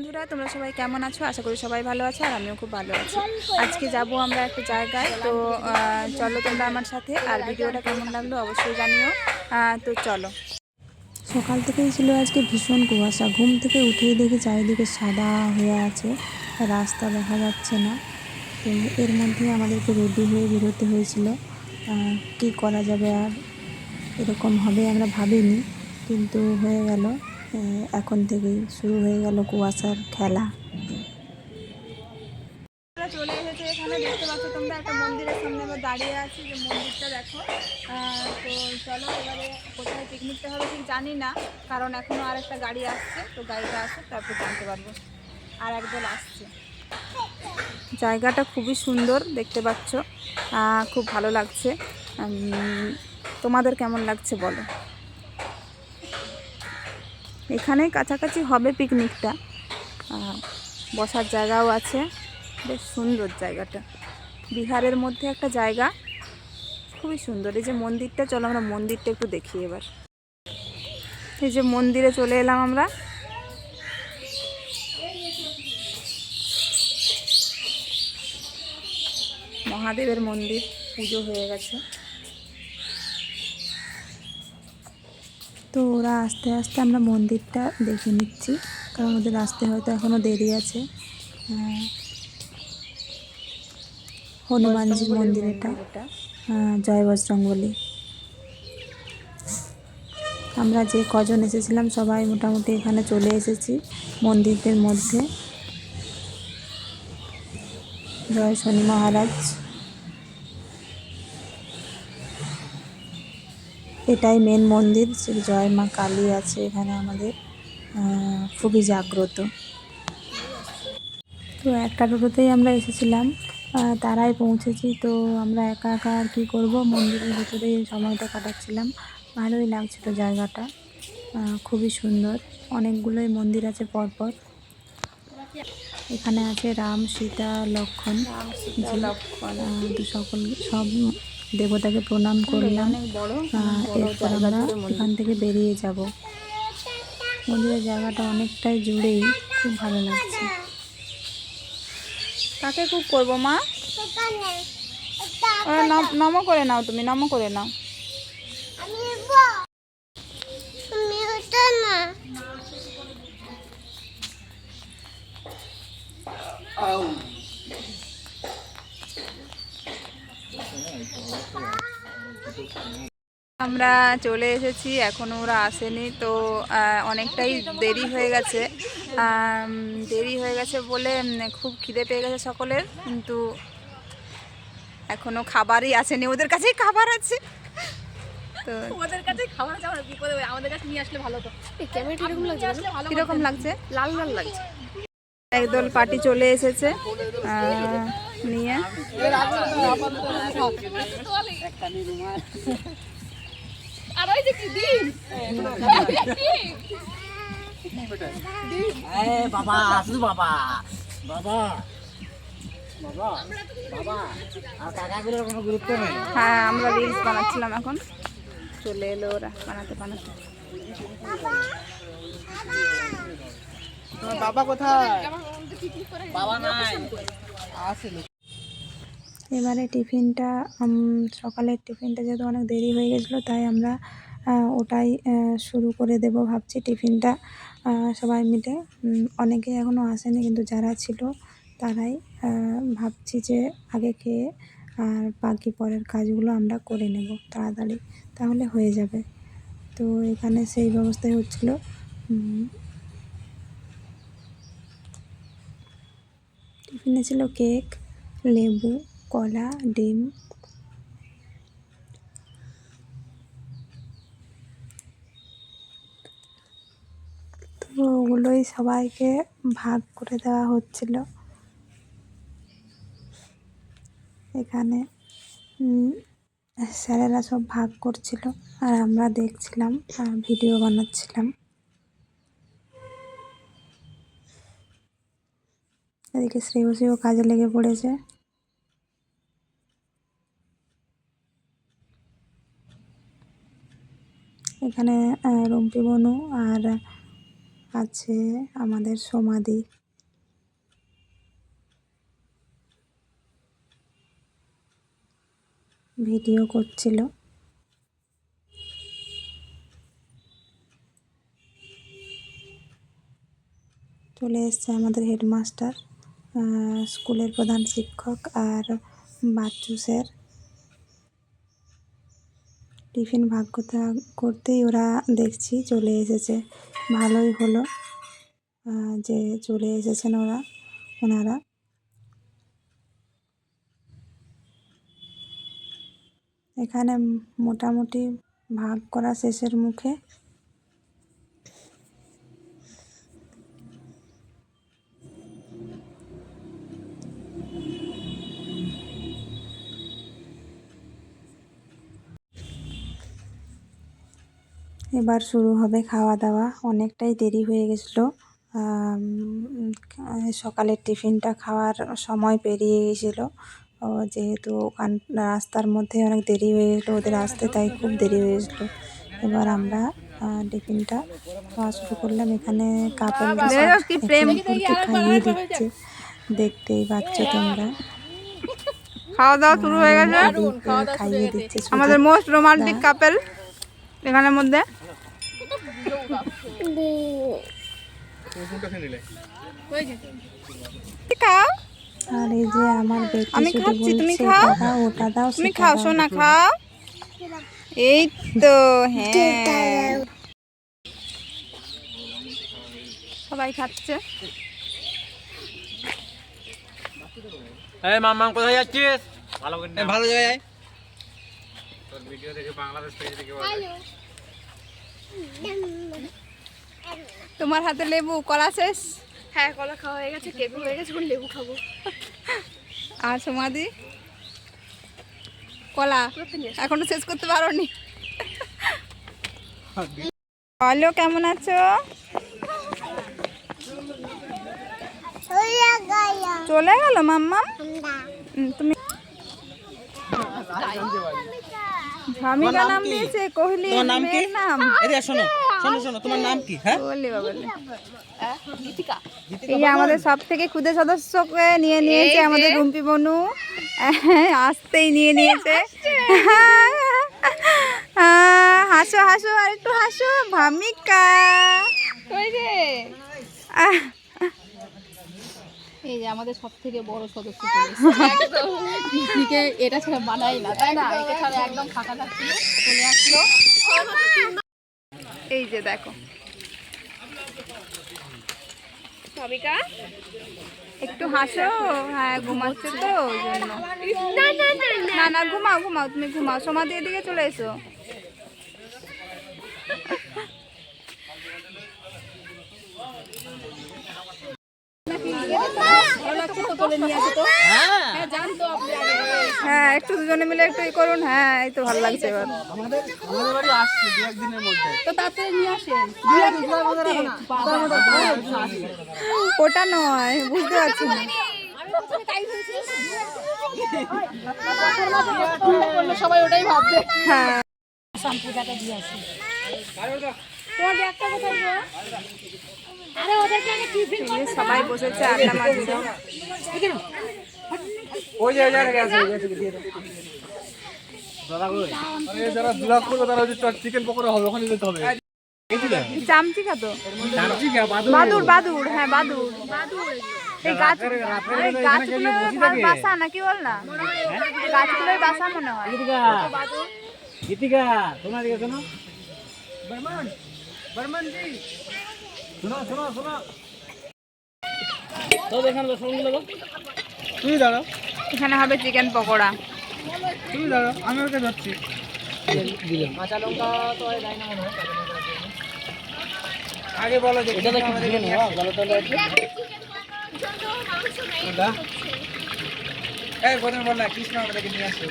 বন্ধুরা, তোমরা সবাই কেমন আছো? আশা করি সবাই ভালো আছো আর আমিও খুব ভালো আছি। আজকে যাব আমরা একটা জায়গায়। তো চলো তোমরা আমার সাথে আর ভিডিওটা কেমন লাগল অবশ্যই জানিও। তো চলো। সকাল থেকেই ছিল আজকে ভীষণ কুয়াশা। ঘুম থেকে উঠেই দেখি চারিদিকে সাদা হয়ে আছে। রাস্তা দেখা যাচ্ছে না। তো এর মধ্যে আমাদেরকে রেডি হয়ে বেরোতে হয়েছিল। কী করা যাবে আর এরকম হবে আমরা ভাবিনি, কিন্তু হয়ে গেল। এখন থেকেই শুরু হয়ে গেল কুয়াশার খেলা। চলে এসেছে এখানে, দেখতে তোমরা একটা মন্দিরের সামনে দাঁড়িয়ে আছি, যে মন্দিরটা দেখো। তো চলো এবারে কোথায় পিকনিকটা হবে ঠিক জানি না, কারণ এখনও আর একটা গাড়ি আসছে, তো গাড়িটা তারপর পারব। আর আসছে। জায়গাটা খুবই সুন্দর, দেখতে পাচ্ছ। খুব ভালো লাগছে। তোমাদের কেমন লাগছে বলো? এখানেই কাছাকাছি হবে পিকনিকটা। বসার জায়গাও আছে। বেশ সুন্দর জায়গাটা। বিহারের মধ্যে একটা জায়গা। খুবই সুন্দর। এই যে মন্দিরটা, চলো আমরা মন্দিরটা একটু দেখি এবার। এই যে মন্দিরে চলে এলাম আমরা। মহাদেবের মন্দির, পুজো হয়ে গেছে। তো ওরা আস্তে আস্তে আমরা মন্দিরটা দেখে নিচ্ছি। কারণ ওদের আসতে হয়তো এখনও দেরি আছে। হনুমানজির মন্দির এটা এটা জয় বজরং বলি আমরা যে কজন এসেছিলাম সবাই মোটামুটি এখানে চলে এসেছি মন্দিরদের মধ্যে। জয় শনি মহারাজ। এটাই মেন মন্দির। শ্রী জয় মা কালী আছে এখানে আমাদের। খুবই জাগ্রত। তো একটা টোটোতেই আমরা এসেছিলাম। তারাই পৌঁছেছি। তো আমরা একা একা আর কী করব? মন্দিরের ভিতরেই সময়টা কাটাচ্ছিলাম। ভালোই লাগছিল জায়গাটা। খুবই সুন্দর। অনেকগুলোই মন্দির আছে পরপর। এখানে আছে রাম সীতা লক্ষণ সকল সব দেবতাকে প্রণাম করলাম। অনেক বড় আহ, বড় এরপর আমরা এখান থেকে বেরিয়ে যাব। মন্দিরের জায়গাটা অনেকটাই জুড়েই খুব ভালো লাগছে। তাকে খুব করব মা? নম- নম করে নাও তুমি নম করে নাও। আমরা চলে এসেছি এখনও ওরা আসেনি তো অনেকটাই দেরি হয়ে গেছে। দেরি হয়ে গেছে বলে খুব খিদে পেয়ে গেছে সকলের কিন্তু এখনও খাবারই আসেনি। ওদের কাছেই খাবার আছে। তো ওদের কাছে খাবার আছে আমরা বিপদে আমাদের কাছে নিয়ে আসলে ভালো তো। ক্যামেরাটা এরকম লাগছে আসলে লাগছে? লাল লাল লাগছে। একদল পার্টি চলে এসেছে নিয়ে। আর ওই যে কি দিন বাবা আসু বাবা। বাবা। বাবা বাবা। আর কাকাগুলোর কোনো গুরুত্ব হ্যাঁ আমরা রিলস বানাচ্ছিলাম এখন। চলে এলো ওরা বানাতে বানাতে। বাবা কোথায়? বাবা নাই। আসলে এবারে টিফিনটা সকালের টিফিনটা যেহেতু অনেক দেরি হয়ে গেছিল, তাই আমরা ওটাই শুরু করে দেব ভাবছি টিফিনটা। সবাই মিলে অনেকে এখনও আসেনি কিন্তু যারা ছিল তারাই ভাবছি যে আগে খেয়ে আর বাকি পরের কাজগুলো আমরা করে নেব তাড়াতাড়ি। তাহলে হয়ে যাবে। তো এখানে সেই ব্যবস্থাই হচ্ছিল টিফিনে ছিল কেক, লেবু কলা, ডিম। তো ওগুলোই সবাইকে ভাগ করে দেওয়া হচ্ছিল। এখানে স্যারেরা সব ভাগ করছিল আর আমরা দেখছিলাম আর ভিডিও বানাচ্ছিলাম। এদিকে শ্রেয়সীও কাজে লেগে পড়েছে। এখানে রুম্পি বনু আর আছে আমাদের সমাধি ভিডিও করছিল। চলে এসছে আমাদের হেডমাস্টার স্কুলের প্রধান শিক্ষক আর বাচ্চু স্যার। টিফিন ভাগ করতে, করতেই ওরা দেখছি চলে এসেছে। ভালোই হলো যে চলে এসেছেন ওরা, ওনারা। এখানে মোটামুটি ভাগ করা শেষের মুখে এবার শুরু হবে খাওয়া দাওয়া অনেকটাই দেরি হয়ে গেছিল। সকালের টিফিনটা খাওয়ার সময় পেরিয়ে গেছিল। যেহেতু ওখান রাস্তার মধ্যে অনেক দেরি হয়ে গেছিল ওদের আসতে তাই খুব দেরি হয়ে গেছিল। এবার আমরা টিফিনটা খাওয়া শুরু করলাম। এখানে কাপড়। খাইয়ে দিচ্ছে। দেখতেই পাচ্ছ তোমরা। খাওয়া দাওয়া শুরু হয়ে গেছে। খাইয়ে দিচ্ছে আমাদের মোস্ট রোমান্টিক কাপেল এখানের মধ্যে? খাও? আর এই যে আমার বেটি আমি খাচ্ছি, তুমি খাও? ওটা দাও তুমি খাও দাও।" সোনা খাও। এই তো হ্যাঁ। সবাই খাচ্ছে। এই মাম্মাম কোথায় যাচ্ছিস? ভালো ভালো জায়গায় ভিডিও দেখে বাংলাদেশ থেকে দেখে তোমার হাতে লেবু কলা শেষ? হ্যাঁ কলা খাওয়া হয়ে গেছে কেক হয়ে গেছে লেবু খাব। আর সমাধি কলা? এখনও শেষ করতে পারোনি। বলো কেমন আছো? চলে গেল মাম্মা তুমি ভামিকা নাম দিয়েছে কোহলি তোমার নাম কি? মেয়ের নাম। এদিকে শোনো শোনো শোনো তোমার নাম কি? হ্যাঁ? বললি বাবলি গীতিকা। এই যে আমাদের সব থেকে ক্ষুদে সদস্যকে নিয়ে নিয়েছে আমাদের রুম্পি বনু। আসতেই নিয়ে নিয়েছে। আহ, হাসো হাসো আর একটু হাসো ভামিকা। ওই যে। আহ, এই যে আমাদের সব থেকে বড় সদস্য পিকনিকে এটা ছাড়া বানাই না তাই না? এটা ছাড়া একদম ফাঁকা থাকছিল চলে আসলো। এই যে দেখো। ভাবিকা একটু হাসো। হ্যাঁ ঘুমাচ্ছে তো ওই জন্য। না না ঘুমাও ঘুমাও তুমি ঘুমাও। সমাধি এদিকে চলে এসো। হ্যাঁ। একটু দুজনে মিলে একটু ই করুন। হ্যাঁ এই তো ভালো লাগছে এবার। আমাদের আমাদের বাড়ি আসছে দু একদিনের মধ্যে। তো তাড়াতাড়ি নিয়ে আসেন। ওটা নয় বুঝতে পারছি না। সবাই ওটাই ভাববে। হ্যাঁ। এই যে সবাই বসেছে আড্ডা মারছে ওই যে ওই জায়গায় দিয়ে দাদা কই আরে যারা ব্লগ করবে তারা ওই যে চিকেন পকোড়া হবে ওখানে যেতে হবে। চামচি খাতো জানছি কি বাদুর বাদুর হ্যাঁ বাদুর এই গাছ এই গাছগুলো বাসা নাকি বল না? গাছগুলোর বাসা মনে হয়। গীতিকা। গীতিকা শোনা দিকে শোনো। বর্মন বর্মন জি তুই দাঁড়াও এখানে হবে চিকেন পকোড়া। তুই দাঁড়াও আমি ওকে যাচ্ছি কাঁচা লঙ্কা তো আর না মনে হয় আগে বলো যে এটা দেখি দিলে না বলো তো এই বোনের বল না কৃষ্ণ আমাদেরকে নিয়ে আসো।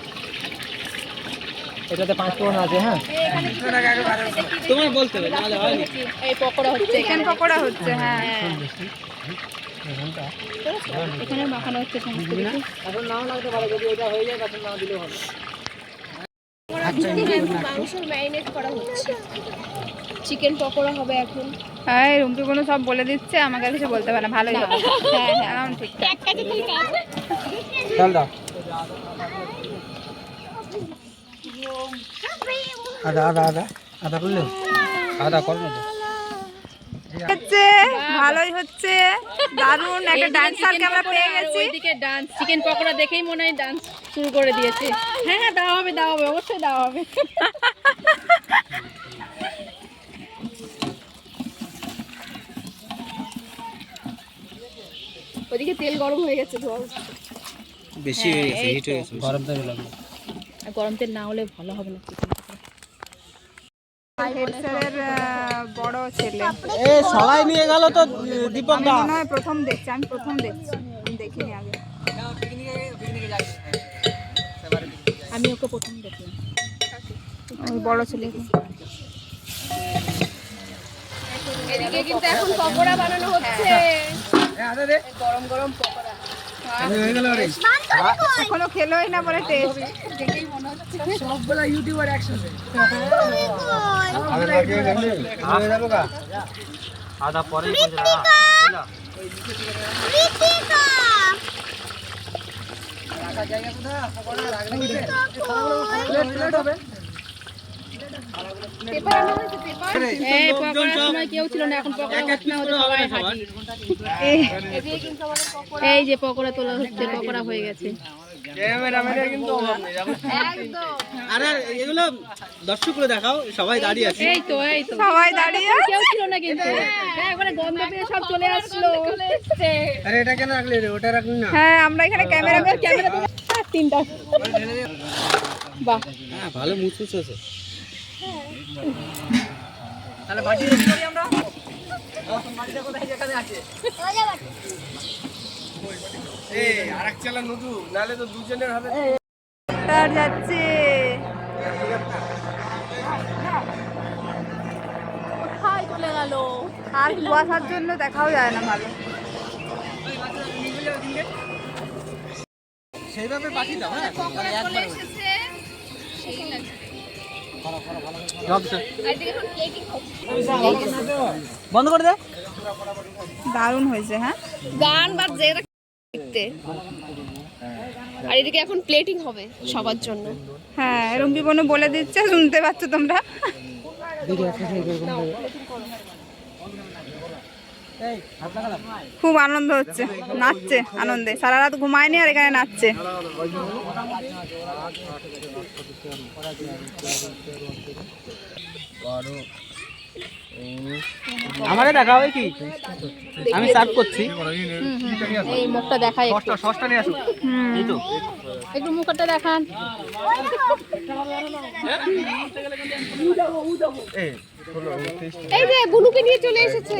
এটাতে পাঁচ ফোড়ন আছে হ্যাঁ? তোমার বলতে হবে নাহলে হয়নি। এই পকোড়া হচ্ছে চিকেন পকোড়া হচ্ছে হ্যাঁ। এখানে মাখানো হচ্ছে সমস্ত কিছু। এখন নাও লাগতে পারে যদি এটা হয়ে যায় তখন নাও দিলেও হবে। মাংস ম্যারিনেট করা হচ্ছে। চিকেন পকোড়া হবে এখন। হ্যাঁ রুমকি কোনো সব বলে দিচ্ছে আমাকে কিছু বলতে পারে না। ভালোই হবে। হ্যাঁ হ্যাঁ ঠিক এক কাজে খালি কাজ চল দাও আদা আদা আদা আদা করলে? আদা করো হচ্ছে ভালোই হচ্ছে দারুণ একটা ডান্সারকে আমরা পেয়ে গেছি। ওইদিকে ডান্স চিকেন পকোড়া দেখেই মনে হয় ডান্স শুরু করে দিয়েছে। হ্যাঁ হ্যাঁ দেওয়া হবে দেওয়া হবে অবশ্যই দেওয়া হবে। ওদিকে তেল গরম হয়ে গেছে বেশি হয়ে গেছে হিট হয়ে গেছে গরম তেল লাগবে গরম তেল না হলে ভালো হবে না। বড় ছেলে। এ সবাই নিয়ে গেল তো দীপক মনে হয় প্রথম দেখছি আমি প্রথম দেখছি। দেখিনি আগে। আমি ওকে প্রথম বড় ছেলে। এদিকে কিন্তু এখন পকোড়া বানানো হচ্ছে। গরম গরম পকোড়া। হয়ে এখনও খেলোই না বলে টেস্ট আদা পরে কেউ ছিল না এখন পকোড়া হচ্ছে না ওদের সবাই হাজির এই যে পকোড়া তোলা হচ্ছে পকোড়া হয়ে গেছে কেউ ছিল না কিন্তু হ্যাঁ হ্যাঁ আমরা এখানে ক্যামেরা ক্যামেরা তিনটা হ্যাঁ ভালো মুচমুচ আছে তার যাচ্ছে। কোথায় চলে গেল? আর কুয়াশার জন্য দেখাও যায় না ভালো। সেইভাবে পাঠিয়ে দাও হ্যাঁ? বন্ধ করে দে। দারুণ হয়েছে হ্যাঁ? গান বাজছে এটা দেখতে। আর এদিকে এখন প্লেটিং হবে সবার জন্য। হ্যাঁ রুম্পি বোনও বলে দিচ্ছে শুনতে পাচ্ছ তোমরা? খুব আনন্দ হচ্ছে নাচছে আনন্দে। সারা রাত ঘুমায়নি আর এখানে নাচছে। আমারে দেখা হয় কি? আমি সার্ভ করছি। এই মুখটা দেখাই সসটা নিয়ে আসো এই তো। একটু মুখটা দেখান। এই যে গুনুকে নিয়ে চলে এসেছে।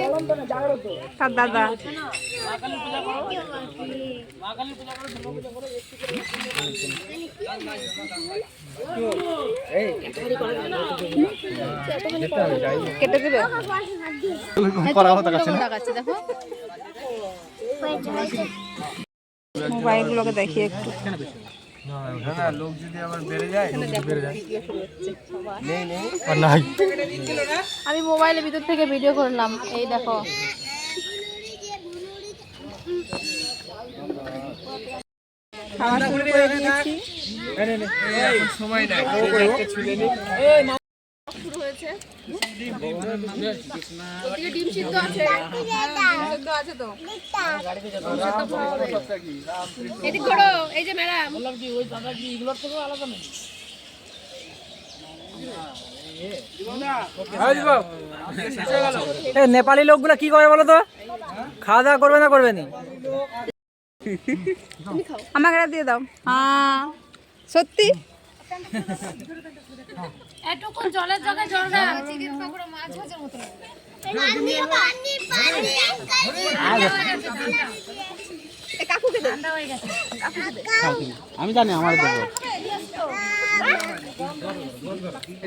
তার দাদা। কেটে দেবে? দেখো মোবাইলগুলোকে দেখি একটু। লোক যদি আবার বেড়ে যায় বেড়ে যায়। আর নাই। আমি মোবাইলের ভিতর থেকে ভিডিও করলাম এই দেখো। খাওয়া শুরু করে দিয়েছি। সময় নাই। শুরু ওদিকে ডিম সিদ্ধ আছে। আছে তো। এদিক ঘোরো এই যে ম্যাডাম। এ নেপালি লোকগুলো কি করে বলো তো? খাওয়া দাওয়া করবে না করবে না? আমাকে দিয়ে দাও। হ্যাঁ। সত্যি? এতক্ষণ জলের জায়গায় জল না। চিকেন পকোড়া মাছ ভাজার মতো আমি জানি আমার দেবো।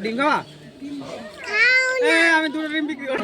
ডিম খাওয়া আমি দুটো ডিম বিক্রি করব।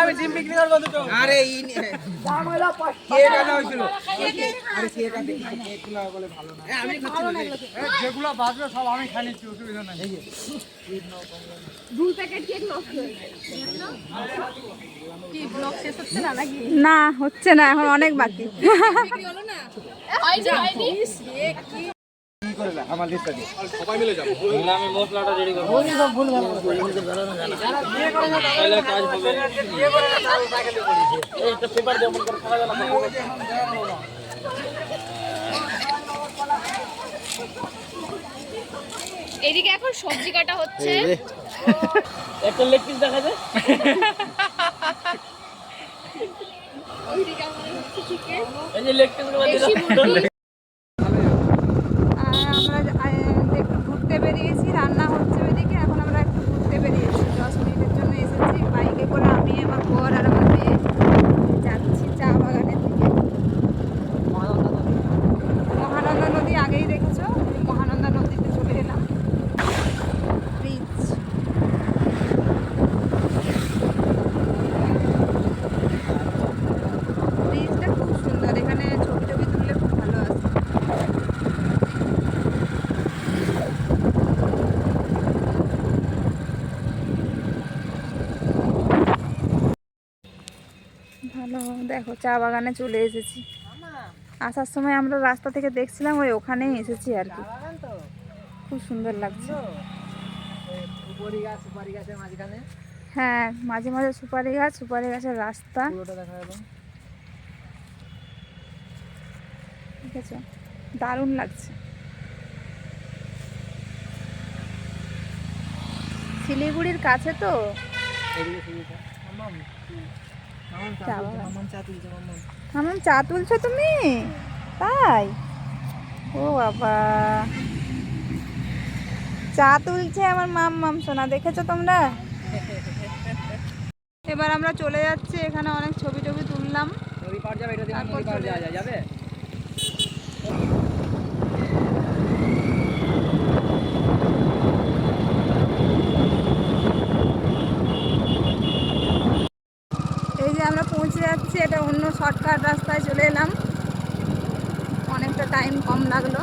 আমি জিম বিক্রি করব দুটো। আরে ই কেক আনা হয়েছিল? আরে কেক আনতে কেকগুলো বলে ভালো না। আমি খাচ্ছি যেগুলো বাজবে সব আমি খাই নিচ্ছি অসুবিধা নাই। কি ব্লগ শেষ হচ্ছে না নাকি? না হচ্ছে না এখন অনেক বাকি। হয়নি হয়নি। আমার লিস্টটা দিই আমি মশলাটা রেডি করব তাহলে কাজ হবে এই একটা পেপার যেমন করে খাওয়া গেল এদিকে এখন সবজি কাটা হচ্ছে একটা লেগ পিস দেখা যায় এই যে লেগ পিসগুলো দেশি মুরগি আর আমরা আহ, একটু ঘুরতে বেরিয়েছি রান্না হচ্ছে ওইদিকে এখন আমরা একটু ঘুরতে বেরিয়েছি দশ মিনিটের জন্য এসেছি বাইকে করে আমি আমার বর আর আমার মেয়ে যাচ্ছি চা বাগানের দিকে মহানন্দা নদী আগেই দেখেছ মহানন্দা নদীতে চলে এলাম ব্রিজ ব্রিজটা খুব সুন্দর এখানে ছবি টবি তুললে খুব ভালো আছে ভালো দেখো, চা বাগানে চলে এসেছি। আসার সময় আমরা রাস্তা থেকে দেখছিলাম, ওই ওখানেই এসেছি আর কি। খুব সুন্দর লাগছে। হ্যাঁ মাঝে মাঝে সুপারি গাছ, সুপারি গাছের রাস্তা। ঠিক আছে, দারুণ লাগছে। শিলিগুড়ির কাছে তো? মামাম চা তুলছে, তুমি? তাই? ও বাবা। চা তুলছে আমার মাম মাম সোনা দেখেছ তোমরা? এবার আমরা চলে যাচ্ছি এখানে অনেক ছবি টবি তুললাম। তারপর যাবে এই যে আমরা পৌঁছে যাচ্ছি এটা অন্য শর্টকাট রাস্তায় চলে এলাম। অনেকটা টাইম কম লাগল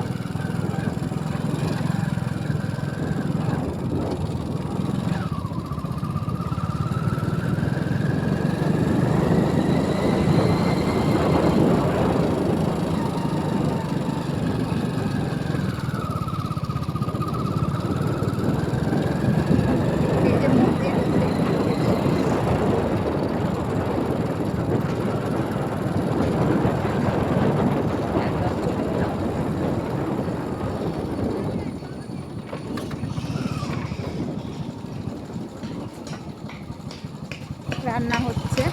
এই যে মন্দির রান্না হচ্ছে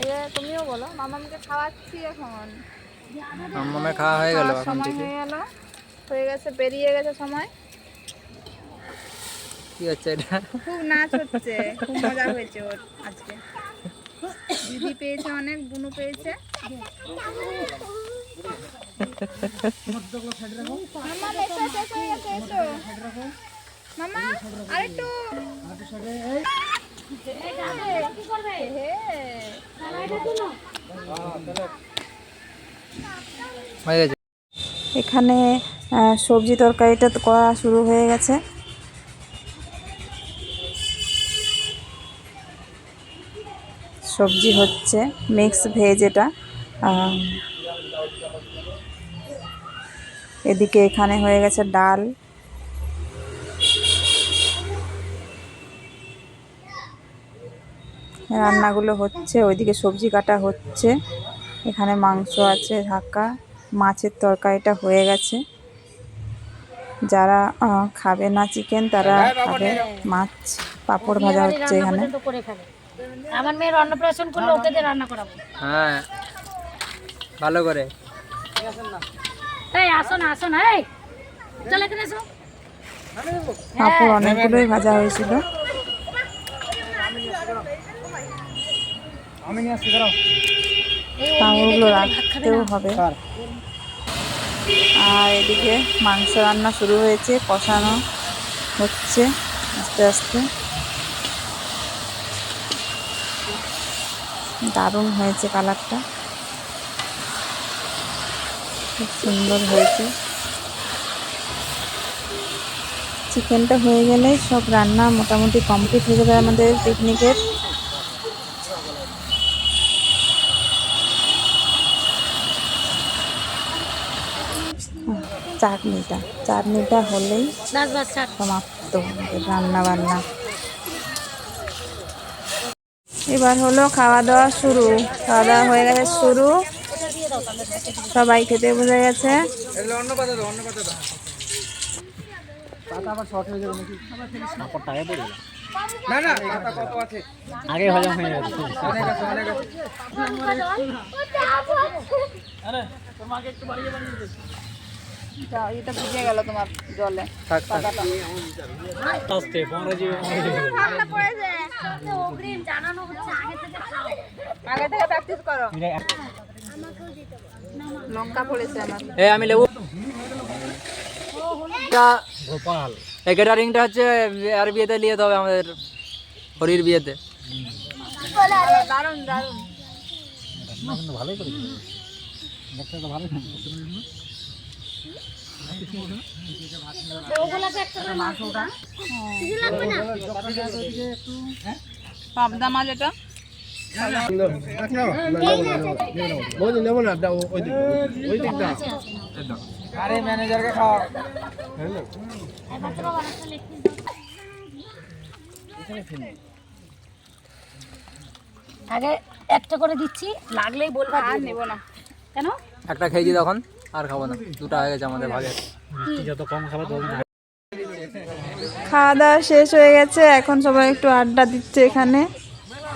এবার তুমিও বলো মামামকে খাওয়াচ্ছি এখন। মামামে খাওয়া হয়ে গেল এখন থেকে হয়ে গেল। হয়ে গেছে পেরিয়ে গেছে সময়। কি হচ্ছে এটা? খুব নাচ হচ্ছে খুব মজা হয়েছে ওর আজকে। দিদি পেয়েছে অনেক বুনু পেয়েছে। মামা আরেকটু। এখানে সবজি তরকারিটা করা শুরু হয়ে গেছে। সবজি হচ্ছে মিক্স ভেজ এটা। এদিকে এখানে হয়ে গেছে ডাল। রান্নাগুলো হচ্ছে ওইদিকে সবজি কাটা হচ্ছে এখানে মাংস আছে ঢাকা মাছের তরকারিটা হয়ে গেছে। যারা খাবে না চিকেন তারা খাবে মাছ পাঁপড় ভাজা হচ্ছে এখানে। আমার মেয়ের অন্নপ্রাশন করলে ওকে দিয়ে রান্না করাবো। হ্যাঁ ভালো করে। এই আসো না আসো না এই চল এখানে এসো। পাঁপড় অনেকগুলোই ভাজা হয়েছিল। আমি নিয়ে আসছি দাঁড়াও। পাঁপড়গুলো রাখতেও হবে। আর এদিকে মাংস রান্না শুরু হয়েছে কষানো হচ্ছে আস্তে আস্তে। দারুণ হয়েছে কালারটা। খুব সুন্দর হয়েছে। চিকেনটা হয়ে গেলে সব রান্না মোটামুটি কমপ্লিট হয়ে যাবে আমাদের পিকনিকের চাটনিটা। চাটনিটা হলেই সমাপ্ত রান্না বান্না এবার হলো খাওয়া দাওয়া শুরু। খাওয়া দাওয়া হয়ে গেছে শুরু। সবাই খেতে বসে গেছে। এগুলো অন্য পাতা দাও অন্য পাতা দাও। পাতা আবার শর্ট হয়ে যাবে নাকি? কাপড়টা আগে পড়ে না না পাতা কত আছে? আগে হজম হয়ে যাবে অনেক আছে অনেক আছে। এটা- এটা ভিজে গেল তোমার জলে থাক থাক। আস্তে পনেরো জিবি ঠান্ডা পড়েছে অগ্রিম জানানো হচ্ছে আগে থেকে খাও। আগে থেকে প্র্যাকটিস করো। লঙ্কা পড়েছে আমার। এ আমি লেবু গোপাল। এই ক্যাটারিংটা হচ্ছে আর বিয়েতে নিয়ে হবে আমাদের হরির বিয়েতে। দারুণ দারুণ। ভালোই দেখতে তো পাবদা মাছ এটা আরে ম্যানেজারকে খাওয়া আগে একটা করে দিচ্ছি লাগলেই বলবা আর নেব না। কেন? একটা খেয়েছি তখন। আর খাব না। দুটো হয়ে গেছে আমাদের ভাগে। যত কম খাবে খাওয়া দাওয়া শেষ হয়ে গেছে, এখন সবাই একটু আড্ডা দিচ্ছে এখানে।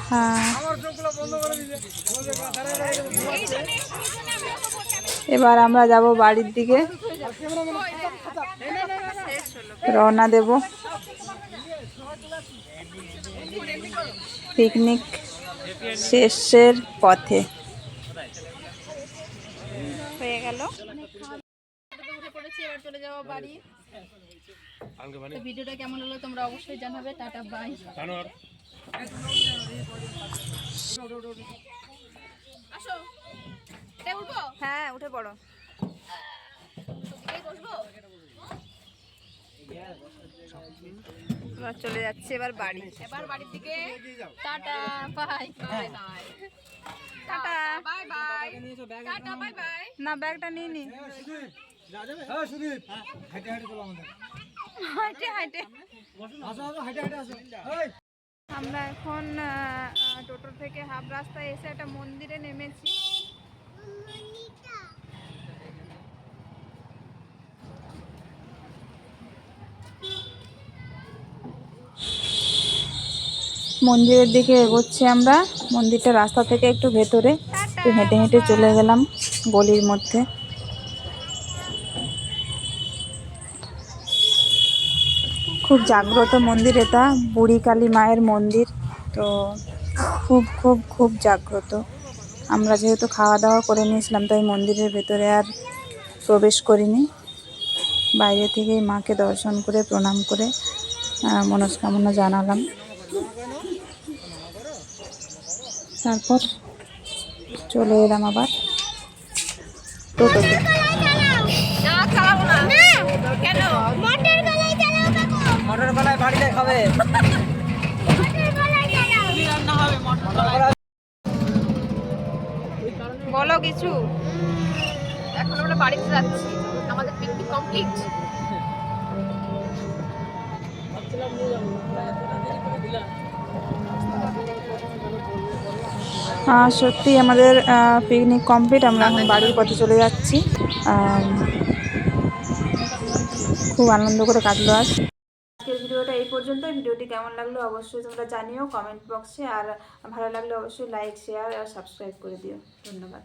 হ্যাঁ। এবার আমরা যাব বাড়ির দিকে। রওনা দেব। পিকনিক শেষের পথে। গেল। এবার চলে যাব বাড়ি তো ভিডিওটা কেমন হলো তোমরা অবশ্যই জানাবে। Tata bye. আসো। এটা উঠবো? হ্যাঁ উঠে পড়ো। বসবো? এবার চলে যাচ্ছে এবার বাড়ি। এবার বাড়ির দিকে। Tata bye bye bye. Tata. Bye bye. Tata bye bye. না ব্যাগটা নিয়ে নি। হ্যাঁ সুদীপ। হাইটে হাইটে চলো আমাদের। হাইটে হাইটে আসো আসো হাইটে হাইটে আসো। এই। আমরা এখন টোটো থেকে হাফ রাস্তায় এসে একটা মন্দিরে মন্দিরের দিকে এগোচ্ছি আমরা। মন্দিরটা রাস্তা থেকে একটু ভেতরে। একটু হেঁটে হেঁটে চলে গেলাম গলির মধ্যে। খুব জাগ্রত মন্দির এটা, বুড়ি কালী মায়ের মন্দির। তো খুব খুব খুব জাগ্রত। আমরা যেহেতু খাওয়া দাওয়া করে নিয়েছিলাম, তাই মন্দিরের ভেতরে আর প্রবেশ করিনি। বাইরে থেকেই মাকে দর্শন করে, প্রণাম করে মনস্কামনা জানালাম। তারপর চলে এলাম আবার। টোটোতে বলো কিছু? এখন আমরা বাড়িতে যাচ্ছি। আমাদের পিকনিক কমপ্লিট আহ, সত্যি আমাদের পিকনিক কমপ্লিট আমরা এখন বাড়ির পথে চলে যাচ্ছি। খুব আনন্দ করে কাটলো আজ। আজকের ভিডিওটা এই পর্যন্ত ভিডিওটি কেমন লাগল অবশ্যই তোমরা জানিও কমেন্ট বক্সে। আর ভালো লাগলে অবশ্যই লাইক শেয়ার আর সাবস্ক্রাইব করে দিও। ধন্যবাদ।